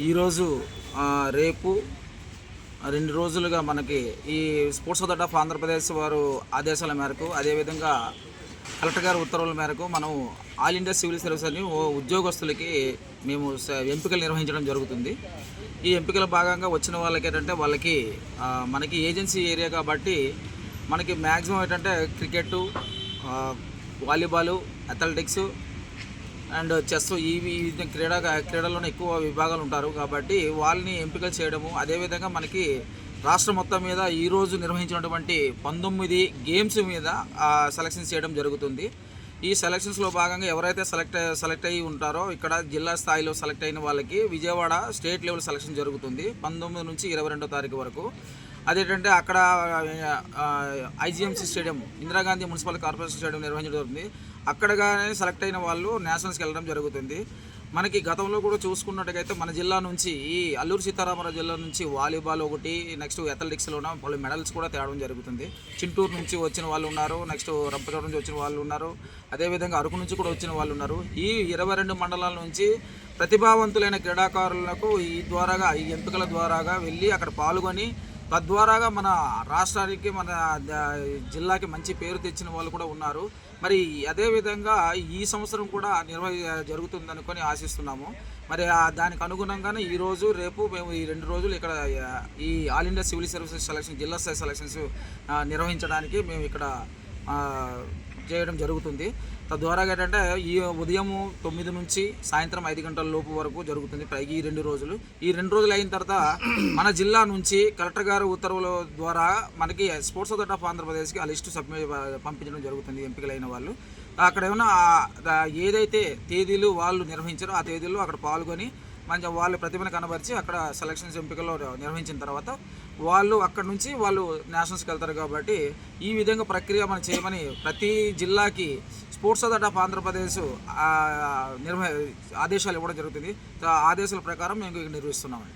ఈరోజు రేపు రెండు రోజులుగా మనకి ఈ స్పోర్ట్స్ అథారిటీ ఆఫ్ ఆంధ్రప్రదేశ్ వారు ఆదేశాల మేరకు అదేవిధంగా కలెక్టర్ గారి ఉత్తర్వుల మేరకు మనం ఆల్ ఇండియా సివిల్ సర్వీస్ అని ఓ ఉద్యోగస్తులకి మేము స- ఎంపికలు నిర్వహించడం జరుగుతుంది. ఈ ఎంపికల భాగంగా వచ్చిన వాళ్ళకి ఏంటంటే వాళ్ళకి మనకి ఏజెన్సీ ఏరియా కాబట్టి మనకి మ్యాక్సిమం ఏంటంటే cricket volleyball athletics and chess ఈ క్రీడా క్రీడల్లోనే ఎక్కువ విభాగాలు ఉంటారు కాబట్టి వాళ్ళని ఎంపిక చేయడము అదేవిధంగా మనకి రాష్ట్ర మొత్తం మీద ఈరోజు నిర్వహించినటువంటి పంతొమ్మిది గేమ్స్ మీద సెలక్షన్స్ చేయడం జరుగుతుంది. ఈ సెలక్షన్స్లో భాగంగా ఎవరైతే సెలెక్ట్ సెలెక్ట్ అయ్యి ఉంటారో ఇక్కడ జిల్లా స్థాయిలో సెలెక్ట్ అయిన వాళ్ళకి విజయవాడ స్టేట్ లెవెల్ సెలక్షన్ జరుగుతుంది పంతొమ్మిది నుంచి ఇరవై రెండో తారీఖు వరకు. అదేంటంటే అక్కడ IGMC stadium Indira Gandhi municipal corporation stadium నిర్వహించడం జరుగుతుంది. అక్కడ కానీ సెలెక్ట్ అయిన వాళ్ళు నేషనల్స్కి వెళ్ళడం జరుగుతుంది. మనకి గతంలో కూడా చూసుకున్నట్టుగైతే మన జిల్లా నుంచి ఈ అల్లూరు సీతారామరాజు జిల్లా నుంచి వాలీబాల్ ఒకటి నెక్స్ట్ అథ్లెటిక్స్లోన వాళ్ళు మెడల్స్ కూడా తేవడం జరుగుతుంది. చింటూరు నుంచి వచ్చిన వాళ్ళు ఉన్నారు నెక్స్ట్ రంపచోడ నుంచి వచ్చిన వాళ్ళు ఉన్నారు అదేవిధంగా అరకు నుంచి కూడా వచ్చిన వాళ్ళు ఉన్నారు. ఈ ఇరవై రెండు మండలాల నుంచి ప్రతిభావంతులైన క్రీడాకారులకు ఈ ద్వారాగా ఈ ఎంపికల ద్వారాగా వెళ్ళి అక్కడ పాల్గొని తద్వారాగా మన రాష్ట్రానికి మన జిల్లాకి మంచి పేరు తెచ్చిన వాళ్ళు కూడా ఉన్నారు. మరి అదేవిధంగా ఈ సంవత్సరం కూడా నిర్వ జరుగుతుందనుకొని ఆశిస్తున్నాము. మరి దానికి అనుగుణంగానే ఈ రోజు రేపు మేము ఈ రెండు రోజులు ఇక్కడ ఈ all India civil services selection జిల్లా స్థాయి సెలక్షన్స్ నిర్వహించడానికి మేము ఇక్కడ చేయడం జరుగుతుంది. తద్వారా ఏంటంటే ఈ ఉదయం తొమ్మిది నుంచి సాయంత్రం ఐదు గంటల లోపు వరకు జరుగుతుంది పైగా ఈ రెండు రోజులు. ఈ రెండు రోజులు అయిన తర్వాత మన జిల్లా నుంచి కలెక్టర్ గారు ఉత్తర్వుల ద్వారా మనకి స్పోర్ట్స్ అథారిటీ ఆఫ్ ఆంధ్రప్రదేశ్కి ఆ లిస్టు సబ్మిట్ పంపించడం జరుగుతుంది ఎంపికలైన వాళ్ళు. అక్కడ ఏమైనా ఏదైతే తేదీలు వాళ్ళు నిర్వహించారో ఆ తేదీల్లో అక్కడ పాల్గొని మంచి వాళ్ళ ప్రతిభను కనబరిచి అక్కడ సెలక్షన్స్ ఎంపికలో నిర్వహించిన తర్వాత వాళ్ళు అక్కడ నుంచి వాళ్ళు నేషనల్స్కి వెళ్తారు కాబట్టి ఈ విధంగా ప్రక్రియ మనం చేయమని ప్రతి జిల్లాకి స్పోర్ట్స్ అథారిటీ ఆఫ్ ఆంధ్రప్రదేశ్ నిర్వహ ఆదేశాలు ఇవ్వడం జరుగుతుంది. ఆ ఆదేశాల ప్రకారం మేము ఇక్కడ నిర్వహిస్తున్నామండి.